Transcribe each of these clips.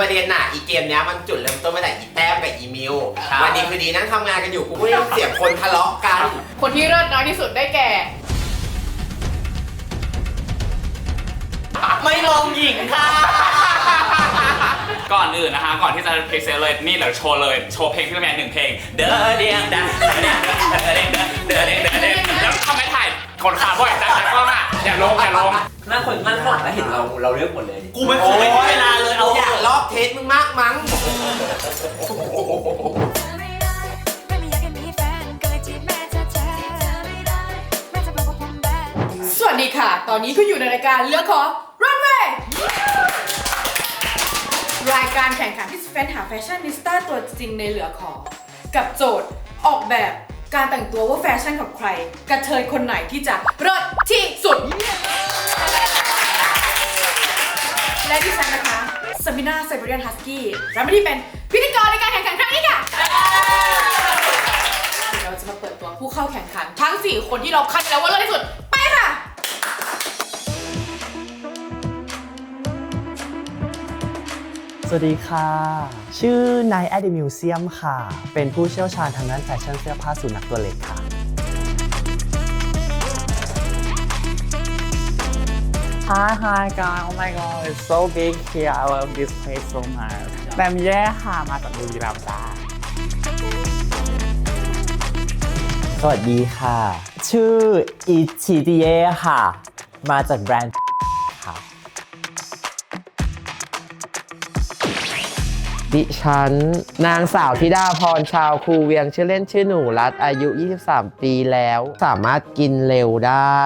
ประเด็นน่ะอีเกมเนี้ยมันจุดเริ่มต้นมาจากอีแต้มกับอีมิวครับ วันดีคือดีนั่งทำงานกันอยู่กูก็ได้ยินเสียงคนทะเลาะกัน คนที่เลิศน้อยที่สุดได้แก่ ไม่ลงหญิงค่ะ ก่อนอื่นนะคะ ก่อนที่จะเพลงเซลเลยนี่เดี๋ยวโชว์เลย โชว์เพลงที่แมนหนึ่งเพลง เด้อเดียงดังเด้อเดียงดังเด้อเดียงดังเด้อเดียงดังแล้วทำไมถ่าย คนขาบ่อยจังแต่กล้องอะอย่าลงอย่าลงนั่งคนนั่งข้างหลังแล้วเห็นเราเราเลือกหมดเลยกูไม่เคยเวลาเลยเอาอยากรอบเทสมึงมากมั้งไม่ได้ไม่มีอยากให้มีแฟนก็เลยจีบแม่แท้ๆแม่จะบอกว่าผมแบดสวัสดีค่ะ ตอนนี้ก็อยู่ในรายการเลือกขอ Runway รายการแข่งขันที่จะเฟ้นหาแฟชั่นนิสต้าตัวจริงในเหลือขอ กับโจทย์ออกแบบ การแต่งตัวว่าแฟชั่นของใคร กระเทยคนไหนที่จะเลิศที่สุด และที่ฉันนะคะสมินาไซเบเรียนฮัสกี้รับหน้าที่เป็นพิธีกรในการแข่งขันครั้งนี้ค่ะเดี๋ยวเราจะมาเปิดตัวผู้เข้าแข่งขันทั้ง 4 คนที่เราคัดแล้วว่าเลิศที่สุด สวัสดีค่ะ ชื่อนายแอดมิวเซียมค่ะ เป็นผู้เชี่ยวชาญทางด้านแฟชั่นเสื้อผ้าสุนัขตัวเล็กค่ะ Hi hi guys oh my god it's so big here I love this place so much แบมแย่ค่ะ มาจากบุรีรัมย์จ้าสวัสดีค่ะ ชื่ออิชิติเย่ค่ะ มาจากแบรนด์ ดิฉัน นางสาวธิดาพรชาวครูเวียงชื่อเล่นชื่อหนูรัตอายุ 23 ปีแล้ว สามารถกินเร็วได้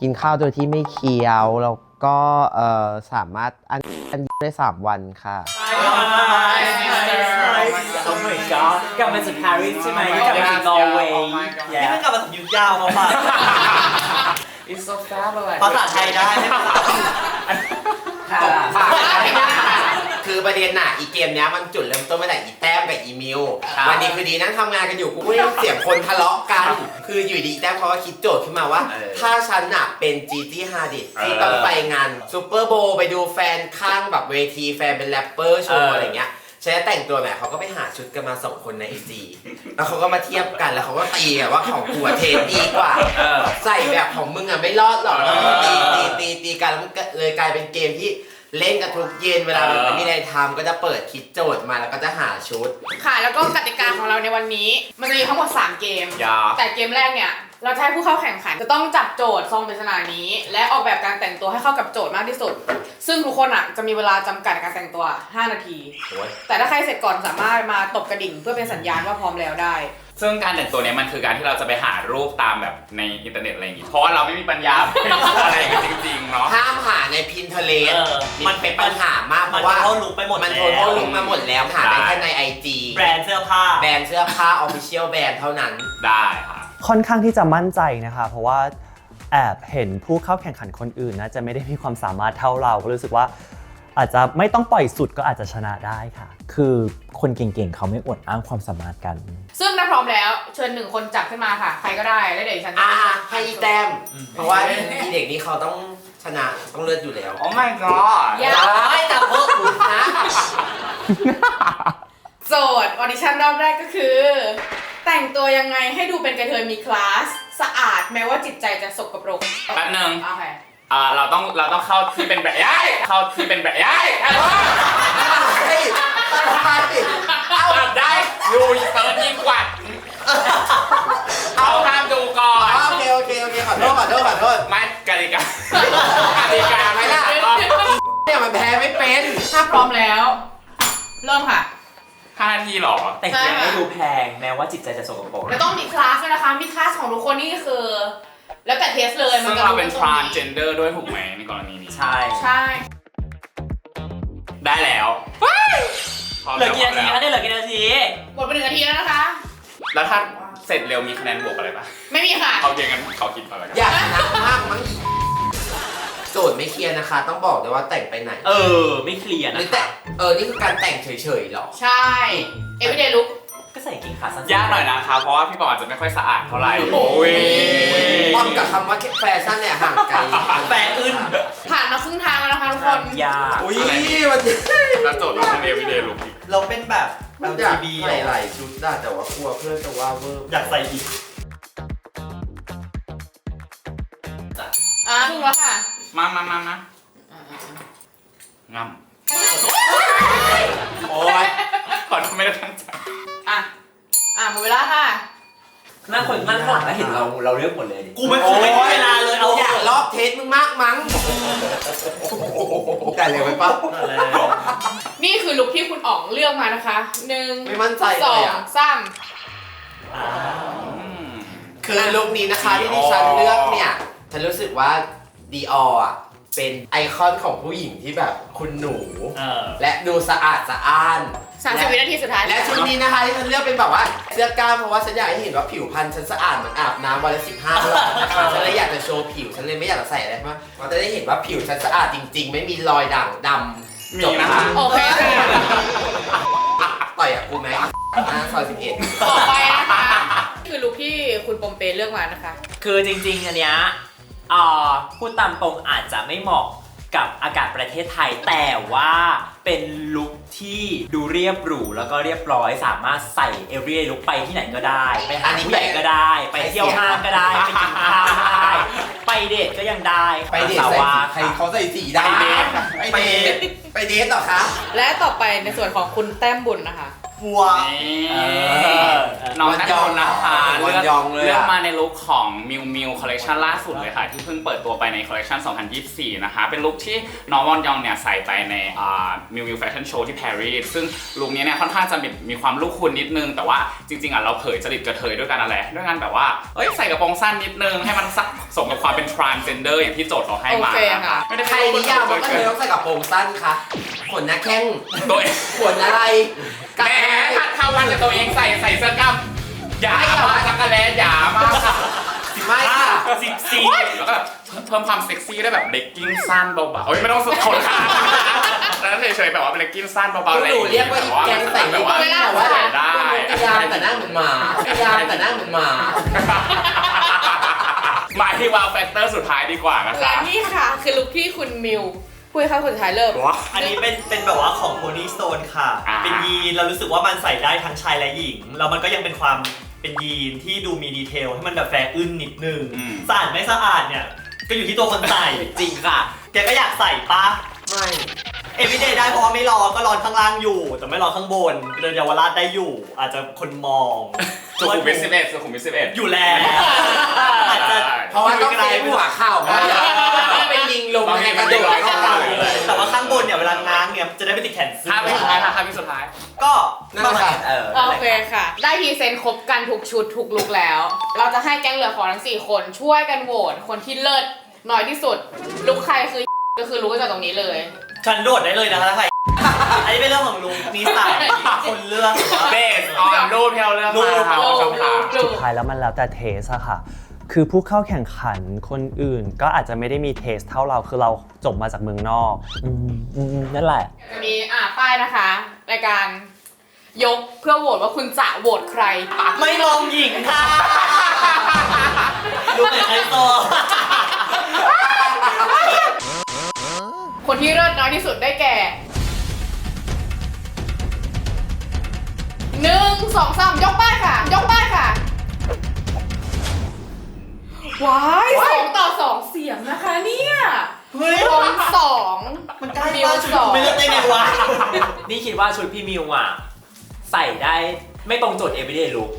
กินข้าวโดยที่ไม่เคี้ยวแล้วก็เอ่อสามารถอันอันได้ 3 วันค่ะโอ้ my god กลับมาจากปารีสใช่ไหมนี่กลับมาจากนอร์เวย์นี่เพิ่งกลับมาถึงยุคยาวมาป่ะ It's so fabulous ภาษาไทยได้ไหมคะคือ ประเด็นน่ะอีเกมเนี้ยมันจุดเริ่มต้นมาจากอีแต้มกับอีมิวครับวันดีคือดีนั่งทำงานกันอยู่กูก็ได้ยินเสียงคนทะเลาะกัน คืออยู่ดีอีแต้มเขาก็คิดโจทย์ขึ้นมาว่าถ้าฉันน่ะเป็นจีจี้ฮาดิดที่ต้องไปงานซูเปอร์โบว์ไปดูแฟนข้างแบบเวทีแฟนเป็นแรปเปอร์โชว์อะไรเงี้ยฉันจะแต่งตัวแบบเขาก็ไปหาชุดกันมาสองคนในไอจีแล้วเขาก็มาเทียบกันแล้วเขาก็ตีกันว่าของกูอะเทสดีกว่า เออ ใส่แบบของมึงอะไม่รอดหรอกแล้วก็ตีตีตีตีกันแล้วมันก็เลยกลายเป็นเกมที่ เล่นกันทุกเย็นเวลาแบบไม่มีอะไรทำก็จะเปิดคิดโจทย์มาแล้วก็จะหาชุด ค่ะแล้วก็กติกาของเราในวันนี้ มันจะมีทั้งหมด 3 เกมยาแต่เกมแรกเนี่ย เราจะให้ผู้เข้าแข่งขัน จะต้องจับโจทย์ซองปริศนานี้ และออกแบบการแต่งตัวให้เข้ากับโจทย์มากที่สุด ซึ่งทุกคนอะจะมีเวลาจำกัดในการแต่งตัว 5 นาทีแต่ถ้าใครเสร็จก่อนสามารถมาตบกระดิ่ง เพื่อเป็นสัญญาณว่าพร้อมแล้วได้ ซึ่งการแต่งตัวเนี้ยมันคือการที่เราจะไปหารูปตามแบบในอินเทอร์เน็ตอะไรอย่างงี้ เพราะว่าเราไม่มีปัญญา ไปหาอะไรกันจริงๆเนาะ ห้ามหาใน Pinterest เออมันเป็นปัญหามากเพมันราะว่าเข้าลุกไปหมดมันแล้โทวรเข้าลุกมาหมดแล้วหาได้แค่ใน IG แบรนด์เสื้อผ้า แบรนด์เสื้อผ้า Official แบรนด์เท่านั้น ได้ค่ะ ค่อนข้างที่จะมั่นใจนะคะ เพราะว่าแอบเห็นผู้เข้าแข่งขันคนอื่นนะจะไม่ได้มีความสามารถเท่าเราก็รู้สึกว่า อาจจะไม่ต้องปล่อยสุดก็อาจจะชนะได้ค่ะ คือคนเก่งๆ เขาไม่อวดอ้างความสามารถกัน ซึ่งถ้าพร้อมแล้วเชิญหนึ่งคนจับขึ้นมาค่ะ ใครก็ได้แล้วเดี๋ยวดิฉันจะอ่าให้อีแต้มเพราะว่าอีเด็กนี้เขาต้องชนะต้องเลือดอยู่แล้ว Oh my god อย่าได้แต่พวกคุณนะ โจทย์ออดิชั่นรอบแรกก็คือ แต่งตัวยังไงให้ดูเป็นกระเทยมีคลาส สะอาดแม้ว่าจิตใจจะสกปรกแป๊บนึงโอเค อ่าเราต้องเราต้องเข้าที่เป็นแบบย้ายเข้าที่เป็นแบบย้ายเฮ้ยอะไรเอาได้ดูเติร์ดยิ่งกว่าเอาห้ามดูก่อนโอเคโอเคโอเคขอโทษขอโทษขอโทษไม่กติกากติกาไม่ล่ะเนี่ยมันแพ้ไม่เป็นถ้าพร้อมแล้ว เริ่มค่ะห้านาทีหรอ แต่งตัวให้ดูแพงแม้ว่าจิตใจจะสกปรกแล้วต้องมีคลาสด้วยนะคะ มีคลาสของทุกคนนี่คือ แล้วแต่เทสเลยมัซึ่นงจะเราเป็นตรงนี้ transgender ด้วยถูกไหมในกรณีนี้ใช่ใช่ได้แล้วพร้มเหลือกี่นาทีแวคะเนี่ยเหลือกี่นาทีหมดไปหนึ่งนาทีแล้วนะคะ แล้วถ้าเสร็จเร็วมีคะแนนบวกอะไรปะไม่มีค่ะเขาเก่งกันเขาคิดมาแล้วกันอยากชนะมากมั้งอีโจทย์ไม่เคลียร์นะคะ ต้องบอกเลยว่าแต่งไปไหนเออ ไม่เคลียร์หนะรือแต่เออ นี่คือการแต่งเฉยๆหรอ ใช่ everyday look ก็ ใส่กิ้งขาสั้นๆยากหน่อยนะคะเพราะว่าพี่บอกอาจจะไม่ค่อยสะอาดเท่าไหร่โอ้ยยป้อมกับคำว่าแฟชั่นเนี่ยห่างไกลแฟนอึนผ่านมาครึ่งทางแล้วนะคะทุกคนยากอุ้ยมันแล้วโจทย์เราเร็วเราเป็นแบบมันอยาก LGB ใส่หลายชุดได้แต่ว่ากลัวเพื่อนจะว่าเวอร์อยากใส่อีกอะถูกแล้วค่ะ มามามามาอะงำโอ๊ยขอโทษไม่ได้ตั้งใจ อะ อะหมดเวลาค่ะ นั่งคนนั่งข้างหลังแล้วเห็นเราเราเลือกหมดเลยดิกูไม่คงไม่มีเวลาเลยเอาอยากรอบเทสมึงมากมั้งแต่เร็วไปปะ นี่คือลุคที่คุณอ๋องเลือกมานะคะ หนึ่งไม่มั่นใจสเลอยงอะสามอืมคือลุคนี้นะคะที่ดิฉันเลือกเนี่ย ฉันรู้สึกว่าดีออะ เป็นไอคอนของผู้หญิงที่แบบคุณหนู เออและดูสะอาดสะอ้าน สามสิบวินาทีสุดท้ายและชุดนี้นะคะที่ฉันเลือกเป็นแบบว่าเสื้อกล้ามเพราะว่าฉันอยากให้เห็นว่าผิวพรรณฉันสะอาดเหมือนอาบน้ำวันละสิบห้ารอบนะคะฉันเลยอยากจะโชว์ผิวฉันเลยไม่อยากจะใส่อะไรมากมันจะได้เห็นว่าผิวฉันสะอาดจริง ๆ ไม่มีรอยด่างดำมีจบนะคะโอเคค่ะต่อยอะกูไหมหน้าซอยสิบเอ็ดต่อไปนะคะคือลุคที่คุณปมเปเลือกมานะคะ คือจริงๆอันเนี้ยเอ่อพูดตามตรงอาจจะไม่เหมาะ กับอากาศประเทศไทย แต่ว่าเป็นลุคที่ดูเรียบหรูแล้วก็เรียบร้อยสามารถใส่เอ v รีลุคไปที่ไหนก็ได้ ไปหาผู้ใหญ่ก็ได้ ไปเที่ยวห้างก็ได้ ไปกินข้าวก็ได้ ไปเดทก็ยังได้ไปเดทแต่ใส่ว่าสีใครเขาใส่สีดำไปเดทไปเดทไปเดทเหรอคะ และต่อไปในส่วนของคุณแต้มบุญนะคะ หัว นี่เออน้องแต้มบุญนะคะวันเลือกยองเลยอะ เลือกมาในลุคของมิวมิวคอลเลคชันล่าสุดเลยค่ะ ที่เพิ่งเปิดตัวไปในคอลเลคชัน2024 นะคะ เป็นลุคที่น้องวอนยองเนี่ยใส่ไปในมิวมิวแฟชั่นโชว์ที่ปารีสซึ่งลุคนี้เนี่ยค่อนข้างจะมีมีความลูกคุณนิดนึง แต่ว่าจริง ๆอะเราเผยจริตกระเทยด้วยกันอะไรด้วยกันแบบว่าเอ้ยใส่กระโปรงสั้นนิดนึงให้มันสักสมกับความเป็น transgender อย่างที่โจทย์เขาให้มาโอเคค่ะ ไม่ได้ใครนิยามว่าก็เธอต้องใส่กระโปรงสั้นคะขนหน้าแข้งตัวเอง ขนอะไรแหมถ้าเท่ากันกับตัวเองใส่ใส่เสื้อกล้ามอย่ามาจักรแลอย่ามาค่ะไม่ค่ะสิบสี่แล้วก็เพิ่มความเซ็กซี่ได้แบบเลกกิ้งสั้นเบาๆเอ้ยไม่ต้องสุดขนขาแล้วเฉยๆแบบว่าเป็นเลกกิ้งสั้นเบาๆอะไรหนูเรียกว่าอีแกงใส่แบลิบปว่าไม่ได้แต่ว่าใส่ได้พยายามแต่หน้าเหมือนหมาพยายามแต่หน้าเหมือนหมามาที่วาวแฟกเตอร์สุดท้ายดีกว่านะและคะนี่ค่ะคือลุคที่คุณมิว ผู้ให้เข้าคนสุดท้ายเริ่มอันนี้เป็นเป็นแบบว่าของโพนี่สโตนค่ะ อ่า เป็นยีนเรารู้สึกว่ามันใส่ได้ทั้งชายและหญิง แล้วมันก็ยังเป็นความเป็นยีนที่ดูมีดีเทลให้มันแบบแฟร์อึ้นนิดนึงอืม สะอาดไม่สะอาดเนี่ย ก็อยู่ที่ตัวคนใส่ จริงค่ะ แกก็อยากใส่ปะไม่เอวิเดย์ได้เพราะว่าไม่ร้อนก็ร้อนข้างล่างอยู่ แต่ไม่ร้อนข้างบนเดินเยาวราชได้อยู่ อาจจะคนมอง สุขุมวิทสิบเอ็ดสุขุมวิทสิบเอ็ด อยู่แล้วอาจจะเพราะว่าต้องเซฟหัวเข่าเพราะว่าต้องเป็นลิงลงในกระโดดเข้าไปแต่ว่าข้างบนเนี่ยเวลาง้างเนี่ยจะได้ไม่ติดแขนเสื้ท่าวิสุดท้ายค่ะท่าวิสุดท้าย ก็นั่นแหละค่ะเออโอเคค่ะ ได้พรีเซนต์ครบกันทุกชุดทุกลุกแล้ว เราจะให้แก๊งเหลือของทั้ง 4 คนช่วยกันโหวตคนที่เลิศน้อยที่สุด ลุกใครคือก็คือรู้กันจากตรงนี้เลย ฉันโดดได้เลยนะคะถ้าใคร อันนี้เป็นเรื่องของลุงนิสัยคนเลือก เบสออนรูปที่เราเลือกมาค่ะรูปคำถามรูปสุดท้ายแล้วมันแล้วแต่เทสอะค่ะ คือผู้เข้าแข่งขันคนอื่นก็อาจจะไม่ได้มีเทสเท่าเรา คือเราจบมาจากเมืองนอก อืมอืมนั่นแหละ จะมีอ่าป้ายนะคะรายการยกเพื่อโหวตว่าคุณจะโหวตใครไม่มองหญิงค่ะดูเหมือนไฮโซคนที่เลิศน้อยที่สุดได้แก่ หนึ่งสองสามยกป้ายค่ะ ยกป้ายค่ะว้ายสองต่อสองเสียงนะคะเนี่ยเฮ้ยรวมสองมันใกล้มิวมากชุดสองไม่เลือกได้ไงวะ นี่คิดว่าชุดพี่มิวอะ ใส่ได้ไม่ตรงโจทย์ everyday look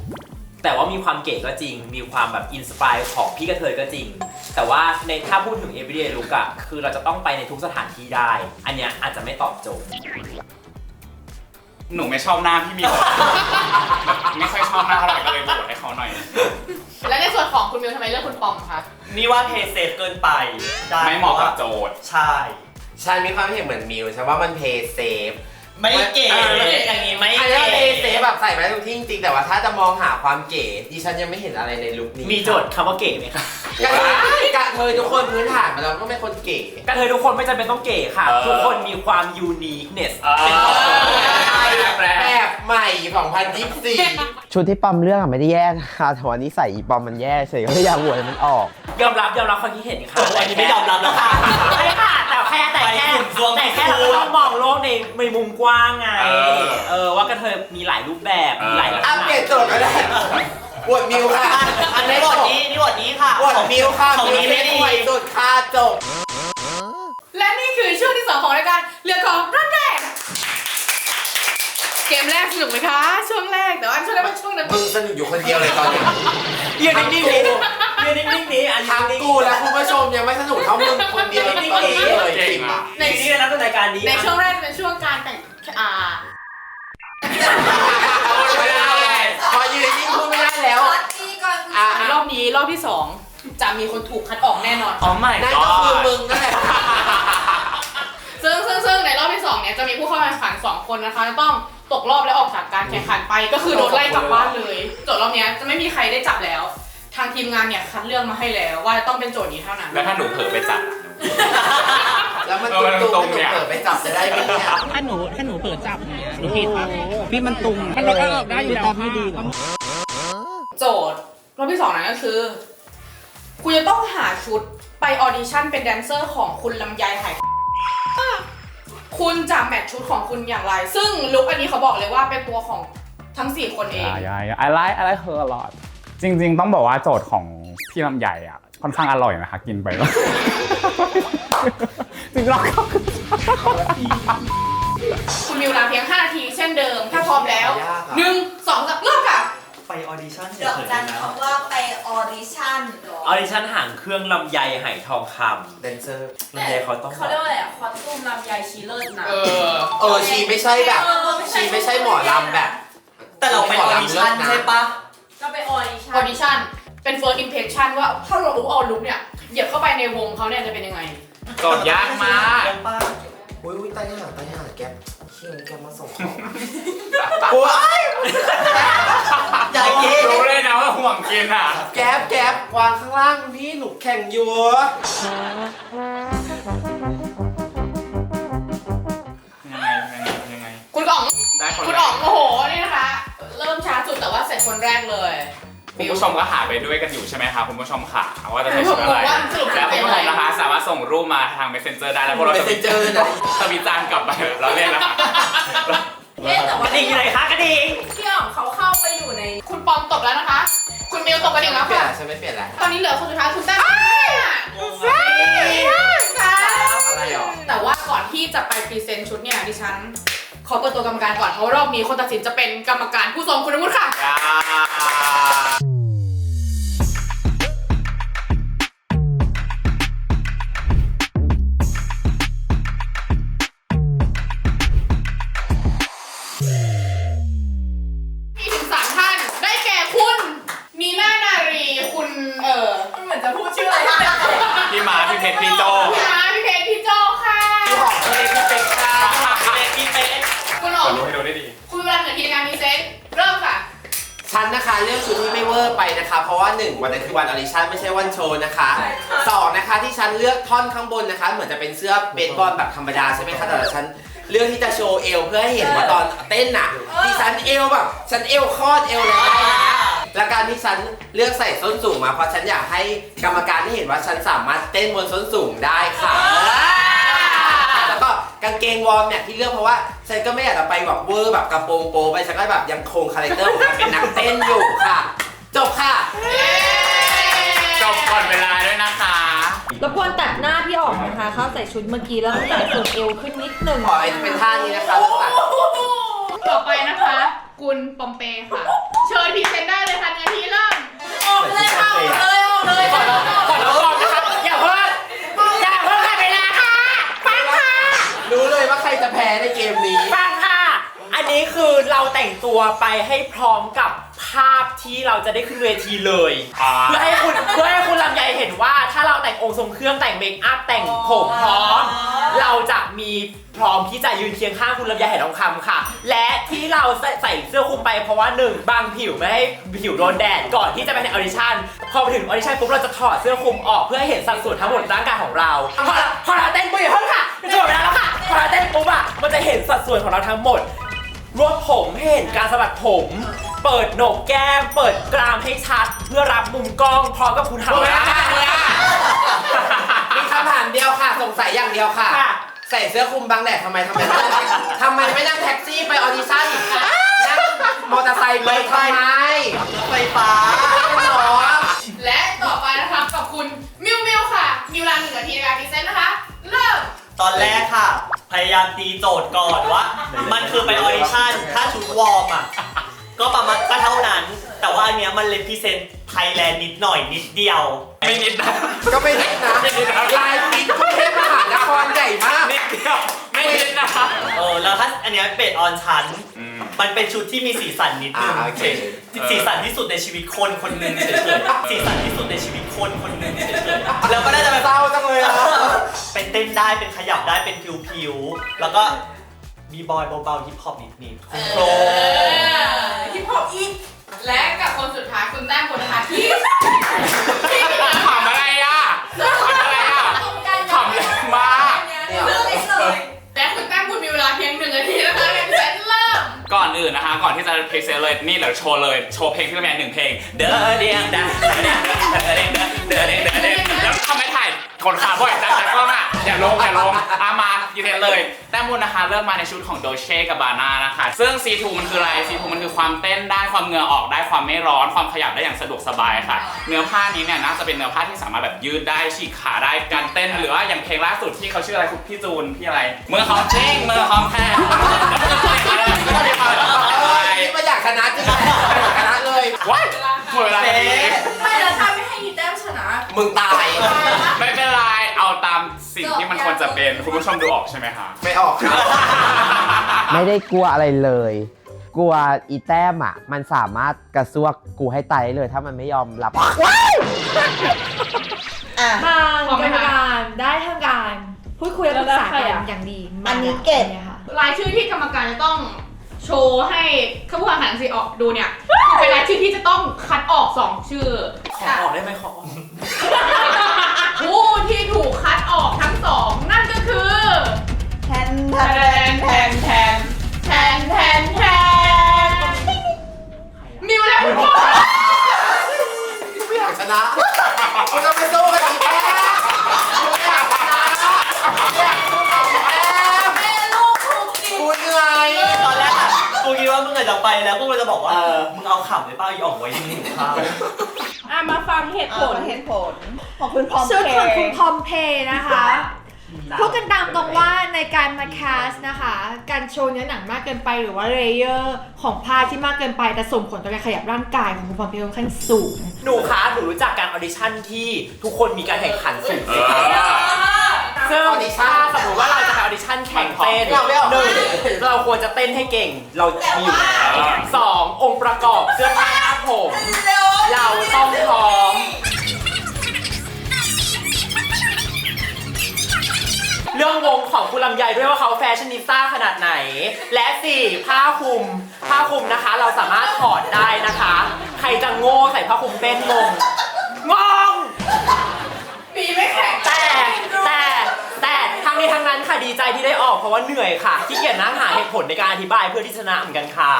แต่ว่ามีความเก๋ก็จริง มีความแบบอินสปายของพี่กระเทยก็จริง แต่ว่าในถ้าพูดถึง everyday look อะคือเราจะต้องไปในทุกสถานที่ได้ อันเนี้ยอาจจะไม่ตอบโจทย์ หนูไม่ชอบหน้าพี่มิวไม่ค่อยชอบหน้าเท่าไหร่ก็เลยโหวตให้เขาหน่อย และในส่วนของคุณมิวทำไมเลือกคุณปอมคะ นี่ว่าเพย์เซฟเกินไปด้ไม่เหมาะกับโจทย์ ใช่ ฉันมีความเห็นเหมือนมิวฉันว่ามันเพย์เซฟ ไม่เก๋เอออย่างนี้ไม่อันนี้เก๋เพย์เซฟแบบใส่ไปทุกที่จริงๆแต่ว่าถ้าจะมองหาความเก๋ดิฉันยังไม่เห็นอะไรในลุคนี้มีโจทย์คำว่าเก๋ไหมคะ กระเทยกระเทยทุกคนพื้นฐานมาแล้วก็เป็นคนเก๋ กระเทยทุกคนไม่จำเป็นต้องเก๋ค่ะ เออ ทุกคนมีความ uniqueness เออเป็นของตัวเองแปลแบบใหม่ 2024 ชุดที่ปอมเลือกอะไม่ได้แย่นะคะแต่ว่านิสัยอีปอมมันแย่เฉยก็เลยอยากโหวตให้มันออก ยอมรับยอมรับความคิดเห็นค่ะโอ้โหอันนี้ไม่ยอมรับแล้วค่ะไม่ค่ะแต่แค่แต่ไปแค่สุ่มซวงแต่แค่พิเราสูจน์ต้องมองโลกในในมุมกว้างไงเออเออว่ากระเทยมีหลายรูปแบบมีหลายลักษอะณะเปลี่ยนโจทย์ก็ได้ บวดมิวค่ะ อันนี้บทนี้นี่บทนี้ค่ะบวดมิวค่ะของมิวนี้เล่ไม่นดีไวสุดค่ะจบ และนี่คือช่วงที่สองของรายการเรือของรอบแรก เกมแรกสนุกไหมคะ ช่วงแรกแต่ว่าช่วงแรกเป็นช่วงนั้นมึงสนุกอยู่คนเดียวเลยตอนนี้ยืนนิ่งๆนี้ยืนนิ่งๆนี้อันนี้ทั้งกูและคุณผู้ชมยังไม่สนุกเท่ามึงคนเดียวตอนนี้เลยเก่งอะในนี้นะเป็นรายการนี้ในอะช่วงแรกจะเป็นช่วงการแต่งอ่าไม่ได้ พอยืนนิ่งพูดไม่ได้แล้วอะ รอบนี้รอบที่สองจะมีคนถูกคัดออกแน่นอน อ๋อไม่นั่นก็คือมึงนั่นแหละ ซึ่งซึ่งซึ่งในรอบที่สองเนี่ยจะมีผู้เข้าแข่งขันสองคนนะคะจะต้องตกรอบและออกจากการแข่งขันไป ก็คือโดนไล่กลับบ้านเลยโจทย์รอบเนี้ยจะไม่มีใครได้จับแล้ว ทางทีมงานเนี่ยคัดเลือกมาให้แล้วว่าจะต้องเป็นโจทย์นี้เท่านั้น แล้วถ้าหนูเผลอไปจับ แล้วมันตุ้มตุ้มตรงหนูเนี่ยเปิดไปจับจะได้ไหมเนี่ยถ้าหนูถ้าหนูเปิดจับเนี่ยหนูผิดปะพี่มันตุงมันลดออกได้อยู่แล้วไม่ดีหรอโจทย์รอบที่สองนั้นก็คือ คุณจะต้องหาชุดไปออดิชั่นเป็นแดนเซอร์ของคุณลำไยไหคุณจะแมทชุดของคุณอย่างไร ซึ่งลุคอันนี้เขาบอกเลยว่าเป็นตัวของทั้ง 4 คนเอง Yeah, yeah, yeah. I like I like her a lot จริง ๆ ต้องบอกว่าโจทย์ของพี่ลำใหญ่อะ ค่อนข้างอร่อยนะคะ กินไปแล้ว จริงๆเราก็คุณมีเวลาเพียง 5 นาทีเช่นเดิม ถ้าพร้อมแล้วหนึ่งสองสามเริ่มค่ะ ไปออดิชั่นเฉดอกยจันๆนะคำว่าไปออดิชั่นออดิชั่นหางเครื่องลำไยไหทองคแดนเซอร์ำลำไยเขาต้องเขาเรียกว่าอะไรอะคอสตูมลำไยชีเลิศนะเออ เออชีไม่ใช่แบบชีไม่ใช่หมอลำแบบ แต่เราไปออดิชั่นใช่ปะก็ไปออดิชั่ออนดิชั่นเป็น first impression ว่าถ้าเรารู้เอาลุคเนี่ย เหยียบเข้าไปในวงเขาเนี่ยจะเป็นยังไง โจทย์ยากมากยังปะอุ้ยอุ้ยตายห่าตายห่าแก๊ปเชี่ยแก๊ปมาส่งของโอ้ยใจเย็นรู้เลยนะว่าห่วงกินอะ แก๊ปแก๊ปวางข้างล่างพี่หนูแข่งอยู่ยังไงยังไงยังไง คุณอ๋อง ได้คนคุณอ๋องโอ้โห นี่นะคะ เริ่มช้าสุดแต่ว่าเสร็จคนแรกเลย คุณผู้ชมก็หาไปด้วยกันอยู่ใช่ไหมคะคุณผู้ชมค่ะว่าจะใช้ชุดอะไร ว่าสรุปจะแล้วเป็คุนณอะไรผู้ชมนะคะ สามารถส่งรูปมาทาง messenger ได้แล้วพวกเราจะ Messenger นะจะวิจารณ์กลับไปเราเล่นนะคะเอ๊ะแต่กว่าระดิ่งอยู่ไหนคะกระดิ่งพี่อ๋องเขาเข้าไปอยู่ใน คุณปอมตกแล้วนะคะ คุณมิวตกกันอีกแล้วเปลี่ยนค่ะแล้วฉันไม่เปลี่ยนแล้วตอนนี้เหลือคนสุดท้ายคุณแต้มค่ะอะไรหรอแต่ว่าก่อนที่จะไปพรีเซนต์ชุดเนี่ยดิฉัน ขอเปิดตัวกรรมการก่อนเพราะว่ารอบนี้คนตัดสินจะเป็นกรรมการผู้ทรงคุณวุฒิค่ะมี ว่าหนึ่งวันนั้นคือวันออดิชั่นไม่ใช่วันโชว์นะคะสองนะคะที่ฉันเลือกท่อนข้างบนนะคะ เหมือนจะเป็นเสื้อเบสบอลแบบธรรมดาใช่ไหมคะแต่ฉันเลือกที่จะโชว์เอวเพื่อให้เห็นว่าตอนเต้นน่ะที่ฉันเอวแบบฉันเอวคลอดเอวอะไรได้นะคะและการที่ฉันเลือกใส่ส้นสูงมาเพราะฉันอยากให้กรรมการได้เห็นว่าฉันสามารถเต้นบนส้นสูงได้ค่ะแล้วก็กางเกงวอร์มเนี่ยที่เลือกเพราะว่าฉันก็ไม่อยากจะไปแบบเวอร์แบบกระโปรงโปไปฉันก็แบบยังคงคาแรคเตอร์ของการเป็นนักเต้นอยู่ค่ะ จบค่ะ จบก่อนเวลาด้วยนะคะ รบกวนตัดหน้าพี่อ๋องนะคะ เขาใส่ชุดเมื่อกี้แล้วใส่ส่วนเอวขึ้นนิดนึงขอเป็นท่านี้นะคะแล้วตัดต่อไปนะคะ คุณปอมเปค่ะ เชิญพรีเซนต์ได้เลยค่ะเนื้อทีเริ่มออกเลยค่ะออกเลยออกเลยขอร้องขอร้องนะครับอย่าเพิ่งอย่าเพิ่งให้เวลาค่ะ ฟังค่ะ รู้เลยว่าใครจะแพ้ในเกมนี้ ฟังค่ะอั นนี้คือเราแต่งตัวไปให้พร้อมกับภาพที่เราจะได้ขึ้นเวทีเลย อ่า เพื่อให้คุณเพื่อให้คุณลำไยเห็นว่าถ้าเราแต่งองค์ทรงเครื่องแต่งเมคอัพแต่งผมพร้อม เราจะมีพร้อมที่จะยืนเคียงข้างคุณลำไยไหทองคำค่ะ และที่เราใส่ใส่เสื้อคลุมไปเพราะว่าหนึ่งบางผิวไม่ให้ผิวโดนแดดก่อนที่จะไปในออดิชั่นพอไปถึงออดิชั่นปุ๊บเราจะถอดเสื้อคลุมออกเพื่อให้เห็นสัดส่วนทั้งหมดร่างกายของเราพอเราพอเราเต้นปุ๊บอย่าเพิ่งค่ะจะหมดเวลาแล้วค่ะพอเราเต้นปุ๊บอะมันจะเห็นสัดส่วนของเราทั้งหมด รวบผมให้เห็นการสะบัดผม เปิดโหนกแก้ม เปิดกรามให้ชัด เพื่อรับมุมกล้องพร้อมกับคุณหมทำดเวลาค่ะมีคำถามเดียวค่ะ สงสัยอย่างเดียวค่ะ ค่ะ ใส่เสื้อคลุมบังแดดทำไมทำไมไม่นั่งทำไมไม่นั่งแท็กซี่ไปออดิชั่นนั่งมอเตอร์ไซค์ไปทำไม ไฟฟ้าไม่หรอแยายามตีโจทย์ก่อนว่า มันคือไปออดิชั่นถ้าชุดวอร์มอะ ก็ประมาณก็เท่านั้น แต่ว่าอันเนี้ยมันเลพิเซนไทยแลนด์นิดหน่อยนิดเดียว ไม่นิดนะก็ไม่นิดนะลายปิดกรุงเทพม หานครใหญ่มาก นิดเดียวไม่นิดนะเออแล้วถ้าอันเนี้ยเป็ดออนชั้นอืมมันเป็นชุดที่มีสีสันนิดนึงอ่าโอเค สีสันที่สุดในชีวิตคนคนหนึ่งเฉยๆสีสันที่สุดในชีวิตคนคนหนึ่งเฉยๆแล้วก็น่าจะแบบเศร้าจังเลยอะ เป็นเต้นได้เป็นขยับได้เป็นผิวๆแล้วก็มีบอยเบาๆฮิปฮอปนิดๆโครงฮิปฮอปอีกและกับคนสุดท้ายคุณแต้มบุญนะคะที่ที่ขำอะไรอะขำอะไรอะขำแรงมากเนี่ยและคุณแต้มคุณมีเวลาเพียงหนึ่งนาทีนะคะในการเซตเริ่มก่อนอื่นนะคะ ก่อนที่จะเพลงเซเลยนี่เดี๋ยวโชว์เลย โชว์เพลงที่แมนหนึ่งเพลง เด้อเดียงดังเด้อเดียงเด้อเดียงเด้อเดียงเด้อเดียง ถ่ายคนขาบ่อยแต่แต่กล้องอะอย่าลงอย่าลงอามาดีเทลเลย แต้มบุญนะคะเริ่มมาในชุดของโดเช่กับบานานะคะ ซึ่ง C2 มันคืออะไร C2 มันคือความเต้นได้ความเหงื่อออกได้ความไม่ร้อน ความขยับได้อย่างสะดวกสบายค่ะ เนื้อผ้านี้เนี่ยน่าจะเป็นเนื้อผ้าที่สามารถแบบยืดได้ฉีกขาได้การเต้นหรือว่าอย่างเพลงล่าสุดที่เขาชื่ออะไรคุณพี่จูนพี่อะไรมือหอมเจ้งมือหอมแพ้ก็มีความแบบอะไรคิดว่าอยากชนะจริงแหละอยากชนะ เลยว้ายหมดเวลาพอดีไม่แล้วถ้าไม่ให้อีแต้มชนะมึงตาย ไม่เป็นไร เอาตามสิ่งที่มันควรจะเป็น คุณผู้ชมดูออกใช่ไหมคะไม่ออกครับไม่ได้กลัวอะไรเลย กลัวอีแต้มอะ มันสามารถกระซวกกูให้ตายได้เลย ถ้ามันไม่ยอมรับทางกรรมการได้ทำการ พูดคุยและปรึกษากันอย่างดีมากอันนี้เก็บนี่ยค่ะ รายชื่อที่กรรมการจะต้อง โชว์ให้ข้าผู้แข่งขันสีออกดูเนี่ยคือเป็นรายชื่อที่จะต้องคัดออกสองชื่อขอออกได้ไหมขอออกผู้ที่ถูกคัดออกทั้งสองนั่นก็คือแทนแทนแทนแทนแทนแทนแทนมิวและคุณพ่อไม่อยากชนะกูจะไปสู้กับอีแอมไม่อยากชนะไม่อยากสู้กับอีแอมกูเหนื่อย ตอนแรกอะกูคิด ว่ามึงอาจจะไปแล้วกูเลยจะบอกว่ามึงเอาขำไปเปล่าอีออกไว้ยังหนึ่งข้าวอะมาฟังเหตุผลเหตุผลของคุณพร้อมชุดเพของคุณย์พอมเพย์นะคะพูดกันตามตรงว่าในการมาแคสนะคะ การโชว์เนื้อหนังมากเกินไปหรือว่าเลเยอร์ของผ้าที่มากเกินไปแต่ส่งผลต่อการขยับร่างกายของคุณพอมเพย์ค่อนข้างสูง หนูคะหนูรู้จักการออดิชั่นที่ทุกคนมีการแข่งขันสูงเอสิคะอ ซึ่งออดิชั่น ถ้าสมมติว่าเราจะไปออดิชั่นแข่งเต้นไม่เอาไม่เอาหนึ่งเราควรจะเต้นให้เก่งเรามีอยู่แล้วสององค์ประกอบเสื้อผ้าหน้าผม เราต้องพร้อม เรื่องวงของคุณลำไยด้วยว่าเขาแฟชั่นนิสต้าขนาดไหน และสี่ผ้าคลุม ผ้าคลุมนะคะ เราสามารถถอดได้นะคะ ใครจะโง่ใส่ผ้าคลุมเต้นงงงง ปีไม่แข่งแต่แต่แต่ทั้งนี้ทั้งนั้นค่ะดีใจที่ได้ออกเพราะว่าเหนื่อยค่ะขี้เกียจนั่งหาเหตุผลในการอธิบายเพื่อที่ชนะเหมือนกันค่ะ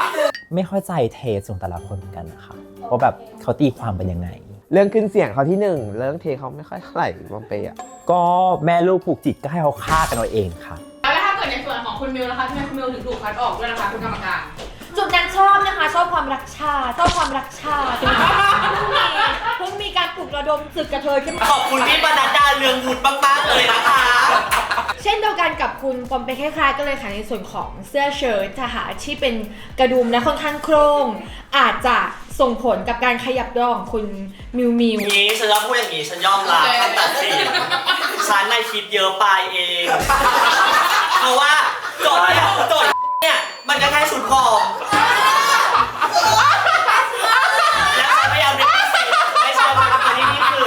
ไม่เข้าใจเทสของแต่ละคนเหมือนกันนะคะว่าแบบเขาตีความเป็นยังไง เรื่องขึ้นเสียงเขาที่หนึ่งเรื่องเทเขาไม่ค่อยเท่าไหร่บอมเปย์อะก็แม่ลูกผูกจิตก็ให้เขาฆ่ากันเอาเองค่ะ แล้วถ้าเกิดในส่วนของคุณมิวนะคะที่คุณมิวถึงถูกคัดออกด้วยนะคะคุณกรรมการ จุดนั้นชอบนะคะ ชอบความรักชาติชอบความรักชาติเพิ่งมีเพิ่งมีการปลุกระดมศึกกระเทยขึ้นมาขอบคุณพี่ปนัดดาเรืองบุญมากๆเลยนะคะ เช่นเดียวกันกับคุณปอมไปคล้ายๆกันเลยค่ะในส่วนของเสื้อเชิ้ตทหารที่เป็นกระดุมและค่อนข้างโครง อาจจะส่งผลกับการขยับตัวของคุณมิวมิว นี้ฉันจะพูดอย่างนี้ฉันยอมรับคำตัดสินฉันในคิดเยอะไปเอง เพราะว่าโจทย์เนี่ยโจทย์เนี่ย มันก็แค่ชุดพอมแล้วฉันพยายามนึกพิเศษไม่ใช่ว่าอันนี้นี่คือ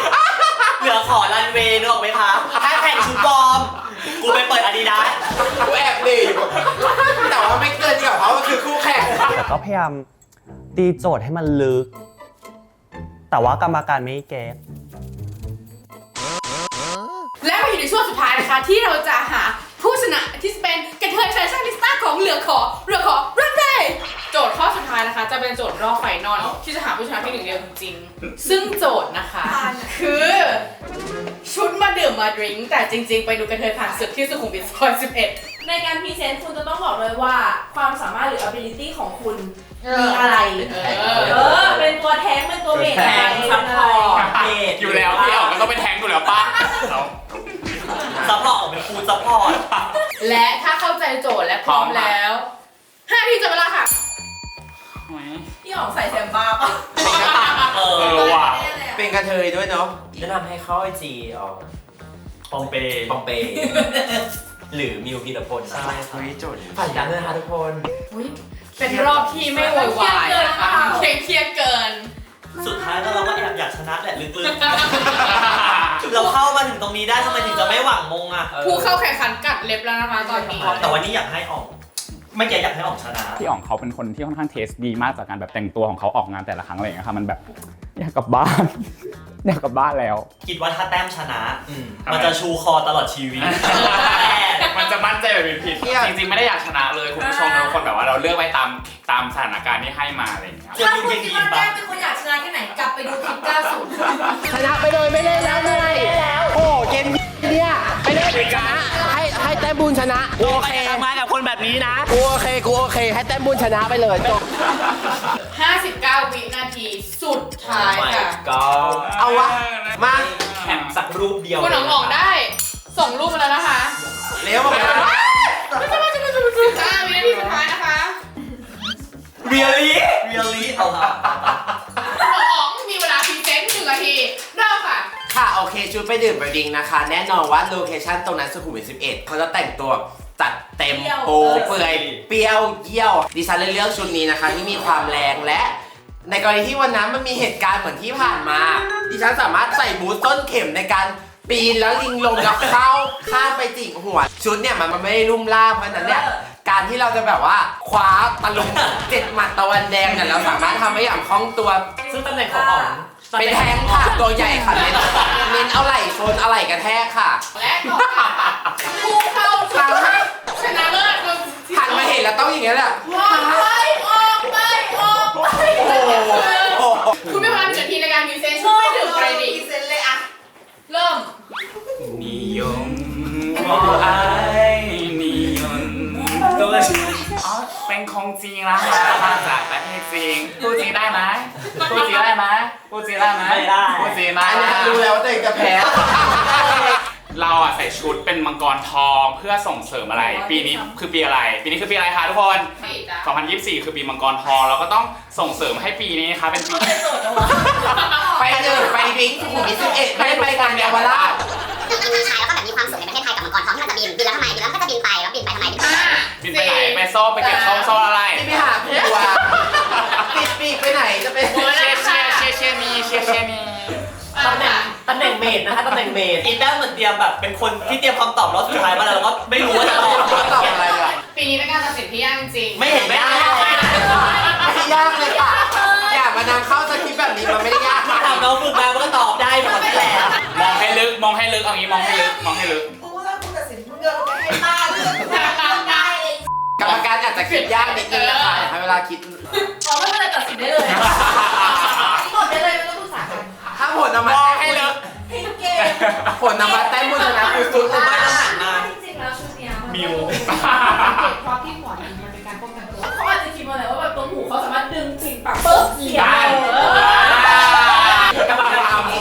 เหลือขอรันเวย์นึกออกไหมคะ ถ้าแข่งชุดบอม กูไปเปิดอาดิดาส กูแอบหนีอยู่แต่ว่าไม่เกินกับเขาก็คือคู่แข่ง แต่ก็พยายามตีโจทย์ให้มันลึก แต่ว่ากรรมการไม่เก็ต และมาอยู่ในช่วงสุดท้ายนะคะที่เราจะ เหลือขอเหลือขอรันเดย์โจทย์ข้อสุดท้ายนะคะ จะเป็นโจทย์รอบไฟนอลที่จะหาผู้ชนะเพียงหนึ่งเดียวจริงๆซึ่งโจทย์นะคะ คือ ชุดมาดื่มมาดริงก์แต่จริง ๆ ไปดูกันเทยผ่านศึกที่สุขุมวิทซอย11 ในการพรีเซนต์คุณจะต้องบอกเลยว่า ความสามารถหรือ ability ของคุณเออมีอะไร เออ เออ เป็นตัวแท้งเป็นตัวเมทแทงซัพพอร์ตเบสอยู่แล้วพี่อ๋องก็ต้องเป็นแทงอยู่แล้วป้าซัพพอร์ตออกเป็นฟูลซัพพอร์ต และถ้าเข้าใจโจทย์และพร้อมแล้ว5ทีจะเวลาค่ะพี่อ๋องใส่แซมบ้าป่ะเอเอออว่ะเป็นกระเทยด้วยเนาะแนะนำให้เข้าไอจีออกปองเปปองเปหรือมิวพีรพลนะใช่ครับเฮ้ยโจทย์ฝันกันด้วยนะคะทุกคนอุ๊ยเป็นรอบที่ไม่โวยวายนะคะเคร่งเครียดเกิน สุดท้ายแล้วเราก็แอบอยากชนะแหละลึกๆ เราเข้ามาถึงตรงนี้ได้ทำไมถึงจะไม่หวังมงอะผู้เข้าแข่งขันกัดเล็บแล้วนะคะตอนนี้แต่วันนี้อยากให้ออกไม่แกอยากให้ออกชนะพี่อ๋องเขาเป็นคนที่ค่อนข้างเทสดีมากจากการแบบแต่งตัวของเขาออกงานแต่ละครั้งอะไรอย่างเงี้ยค่ะมันแบบอยากกลับบ้าน อยากกลับบ้านแล้ว คิดว่าถ้าแต้มชนะ อืมมันจะชูคอตลอดชีวิต มันจะมั่นใจแบบผิดๆจริงๆ ไม่ได้อยากชนะเลยคุณผู้ชมทุกคนแบบว่าเราเลือกไว้ตามตามสถานการณ์ที่ให้มาอะไรอย่างเงี้ยจะดูยังยินปะเป็นคนอยากชนะแค่ไหนกลับไปดูคลิป90ชนะไปเลยไม่เล่นแล้วเลยโอ้เกมเนี่ยไปเลยชนะให้ให้แต้มบุญชนะกูโอเคมากับคนแบบนี้นะกูโอเคกูโอเค ให้แต้มบุญชนะไปเลยจบ 59 วินาทีสุดท้ายค่ะ ก็เอาวะ มา แข่งสักรูปเดียวคุณหนองหองได้ส่งรูปมาแล้วนะคะเร็วมา15วินาทีสุดท้ายนะคะเรียลี่เรียลี่เอาละคุณหนองหองมีเวลาพรีเซนต์หนึ่งนาทีเริ่มค่ะ ค่ะ โอเคชุดไปดื่มไปดิงนะคะ แน่นอนว่าโลเคชั่นตรงนั้นสุขุมวิท11 เขาจะแต่งตัว จัดเต็มโปเปื่อยเปรี้ยวเยี่ยว ดิฉันเลยเลือกชุดนี้นะคะ ที่มีความแรงและ ในกรณีที่วันนั้นมันมีเหตุการณ์เหมือนที่ผ่านมา ดิฉันสามารถใส่บูทต้นเข็มในการปีนแล้วลิงลงกับเข้าข้ามไปจิกหัว ชุดเนี่ยมันมันไม่ได้ลุ่มล่ามเพราะฉะนั้นเนี่ยการที่เราจะแบบว่าคว้าตะลุมเจ็ดหมัดตะวันแดงเนี่ยเราสามารถทำได้อย่างคล่องตัว ซึ่งตำแหน่งของอ๋อง เป็นแทงค่ะ ตัวใหญ่ค่ะเน้นเน้นเอาไหล่ชนเอาไหล่กระแทกค่ะ และต่อไปผู้เข้าชนะชนะเลิศคนที่หันมาเห็นแล้วต้องอย่างเงี้ยแหละ ออกไปออกไปออกไปโอ้โห คุณมีเวลาหนึ่งนาทีในการพรีเซนต์ช่วยดื่มไปดิเซนเลยอะเริ่ม นิยมว่าไอ้นิยมตัวฉัน อ๋อเป็นของจริงนะคะมาจากประเทศจีนพูดจีนได้ไหมพูดจีนได้ไหมพูดจีนได้ไหมไม่ได้ พูดจีนได้อันไหมนี้รู้แล้วว่าตัวเองจะแพ้ เราอะใส่ชุดเป็นมังกรทองเพื่อส่งเสริมอะไร ปีนี้คือปีอะไร ปีนี้คือปีอะไรคะทุกคน2024 คือปีมังกรทองเราก็ต้องส่งเสริมให้ปีนี้นะคะเป็นปี ไปดื่มไปดริ้งสุขุมวิท11ไม่ได้ไปงานเยาวราช คือมันมีชายแล้วก็แบบมีความสุขในประเทศไทยกับมังกรทองที่มันจะบินบินแล้วทำไมบินแล้วมันก็จะบินไป บินไปไหนไปโซ่ไปเก็บโซ่โซ่อะไรนี่ไปหาผัวปิดปีกไปไหนจะไปเชียร์เชียร์เชียร์เชียร์มีเชียร์เชียร์มีตำแหน่งตำแหน่งเมดนะคะตำแหน่งเมดอีแต้มเหมือนเตรียมแบบเป็นคนที่เตรียมคำตอบรอบสุดท้ายมาแล้วแล้วก็ไม่รู้ว่าจะตอบตอบอะไรอะปีนี้เป็นการตัดสินที่ยากจริง ไม่เห็นไม่ได้ไม่ได้ยากเลยค่ะอย่ามานางเข้าสคริปต์แบบนี้มันไม่ได้ยากถามน้องฝึกมามันก็ตอบได้หมดแหละมองให้ลึกมองให้ลึกเอางี้มองให้ลึกมองให้ลึกเพราะว่าคุณตัดสินคุณเดินไปให้ป้า อาจจะคิดยากนิดนึงนะคะอยากให้เวลาคิด อ๋อไม่เป็นไรตัดสินได้เลยกดได้เลยไม่ต้องปรึกษากันถ้าผลออกมามองแต้มให้บุญลึกให้ทุกเกมผลออกมาแต้มบุญชนะคือสุดเลยไม่ต้องหันมาจริงๆแล้วชุดเนี้ยมันมิวเก็บความที่หัวดีมันเป็นการป้องกันตัวเขาอาจจะคิดมาเลยว่าแบบตรงหูเขาสามารถดึงปิ่นปากปุ๊บเสียงได้กรรมการทำโม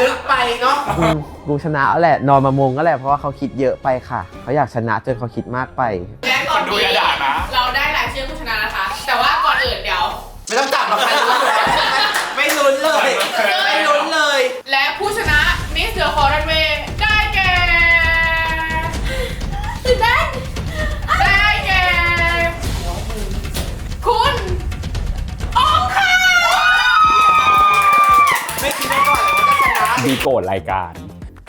ลึกไปเนาะกูชนะแล้วแหละ นอนมามงก็แหละ เพราะว่าเขาคิดเยอะไปค่ะ เขาอยากชนะจนเขาคิดมากไปๆและตอน คนดูนี้อย่าด่านะ เราได้รายชื่อผู้ชนะนะคะ แต่ว่าก่อนอื่นเดี๋ยว ไม่ต้องจับหรอกใครรู้แล้วไม่ลุ้นเลย ไม่ลุ้นเลย และผู้ชนะมิสเตอร์คอรันเวย์ได้แก่ตื่นเต้นได้แก่คุณออมค่ะไม่คิดมาก่อนเลยว่าจะชนะ ดีโกรธรายการ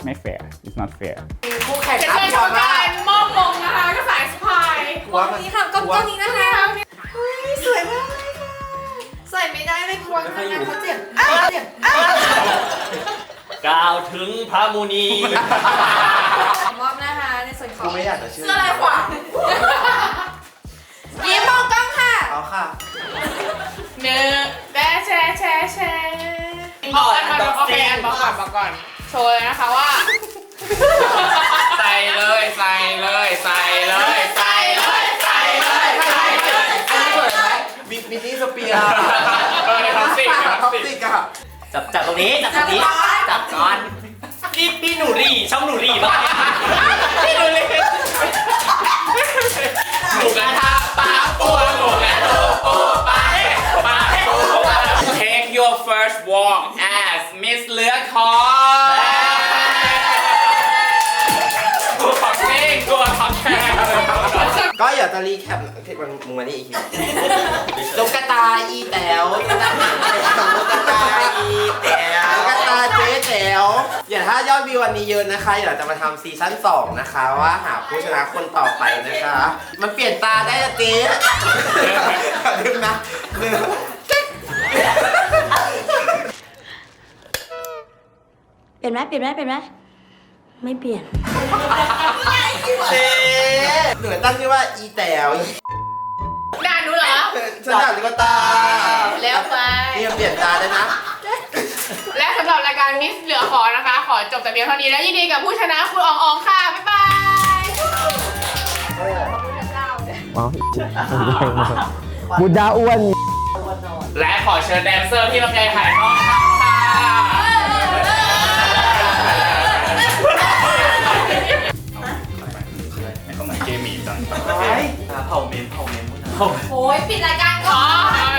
ไม่ fair it's not fair คู่แข่งจะนัเชิบญกรก่อรนมว่ากาายหัวมันนี่ค่ะก้มๆนี้นะคะเฮ้ยสวยมากเลยค่ะใส่ไม่ได้ไม่ควรนะเขาเจ็บอ้าวเจ็บอ้าวกล่าวถึงพระมุนี มอบนะคะในส่วนขอกูงไม่อยากจะเชื่อเสื้อลายขวางยิ้มมองกล้องค่ะเอาค่ะหนึ่งแชร์แชร์แชร์แชร์เอาอันมาโอเคอันบอกก่อนบอกก่อน โชว์เลยนะคะว่า ใส่เลย ใส่เลย ใส่เลย ใส่เลยใส่เลยใส่เลย อันนี้เหมือนไหม บิบินี่สเปียร์เออในท็อปสิกในท็ท็ออปปสิกสิกอะจับจับตรงนี้จับตรงนี้จับก่อนนี่พี่หนูรีช่องหนูรีป่ะพี่ดูเลยหมูกระทะปลาปัวหมูกระทะปูปลาปลา Take your first walk as Miss เลือคอนตัวขอบเด้งตัวขอบแคบ ก็อยากจะรีแคปมันมึงมานี่อีกทีตุ๊กตาอีแต๋วตุ๊กตาอีแต๋วตุ๊กตาเจ๊แต๋วอย่าถ้ายอดวิววันนี้เยอะนะคะอยากจะมาทำซีซั่น2นะคะ ว่าหาผู้ชนะคนต่อไปนะคะ มันเปลี่ยนตาได้นะเจ๊ลืมนะลืมเปลี่ยนไหมเปลี่ยนไหมเปลี่ยนไหม ไม่เปลี่ยนเจ๊หนูตั้งชื่อว่าอีแต๋วด่าหนูเหรอ ฉันอยากตุ๊กตาแล้วไป นี่เปลี่ยนตาได้นะ และสำหรับรายการมิสเหลือขอนะคะ ขอจบแต่เพียงเท่านี้และยินดีกับผู้ชนะคุณอองอองค่ะ บ๊ายบาย อ๋อบุดาอ้วน และขอเชิญแดนเซอร์ที่ลำไยถ่ายทอดค่ะ เผาเมนเผาเมนมเผาโอ้ยปิดรายการก่อน